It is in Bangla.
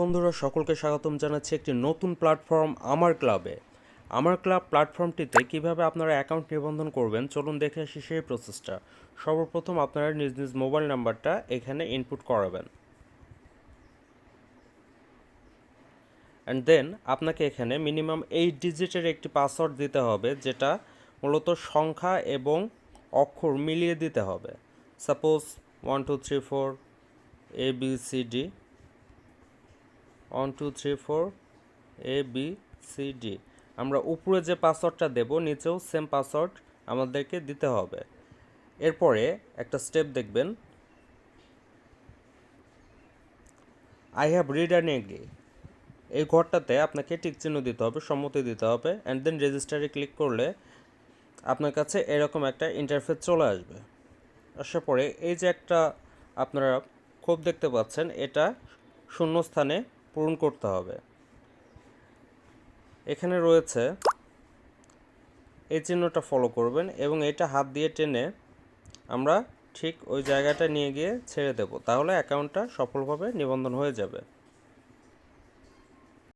বন্ধুরা, সকলকে স্বাগতম জানাচ্ছি একটি নতুন প্ল্যাটফর্ম আমার ক্লাবে আমার ক্লাব প্ল্যাটফর্মটিতে কীভাবে আপনারা অ্যাকাউন্ট নিবন্ধন করবেন, চলুন দেখে আসি সেই প্রসেসটা সর্বপ্রথম আপনারা নিজ নিজ মোবাইল নাম্বারটা এখানে ইনপুট করাবেন। অ্যান্ড দেন আপনাকে এখানে মিনিমাম এইট ডিজিটের একটি পাসওয়ার্ড দিতে হবে, যেটা মূলত সংখ্যা এবং অক্ষর মিলিয়ে দিতে হবে। Suppose one two three four A B C D one two three four A B C D আমরা উপরে যে পাসওয়ার্ডটা দেব, নিচেও সেম পাসওয়ার্ড আমাদেরকে দিতে হবে। এরপরে একটা স্টেপ দেখবেন। I have read and agree এই ঘরটাতে আপনাকে টিক চিহ্ন দিতে হবে, সম্মতি দিতে হবে অ্যান্ড দেন রেজিস্টারে ক্লিক করলে আপনার কাছে এরকম একটা ইন্টারফেস চলে আসবে। আসার পরে এই যে একটা আপনারা ক্ষোভ দেখতে পাচ্ছেন, এটা শূন্য স্থানে পূরণ করতে হবে। এখানে রয়েছে, এই চিহ্নটা ফলো করবেন এবং এটা হাত দিয়ে টেনে আমরা ঠিক ওই জায়গাটা নিয়ে গিয়ে ছেড়ে দেব। তাহলে অ্যাকাউন্টটা সফলভাবে নিবন্ধন হয়ে যাবে।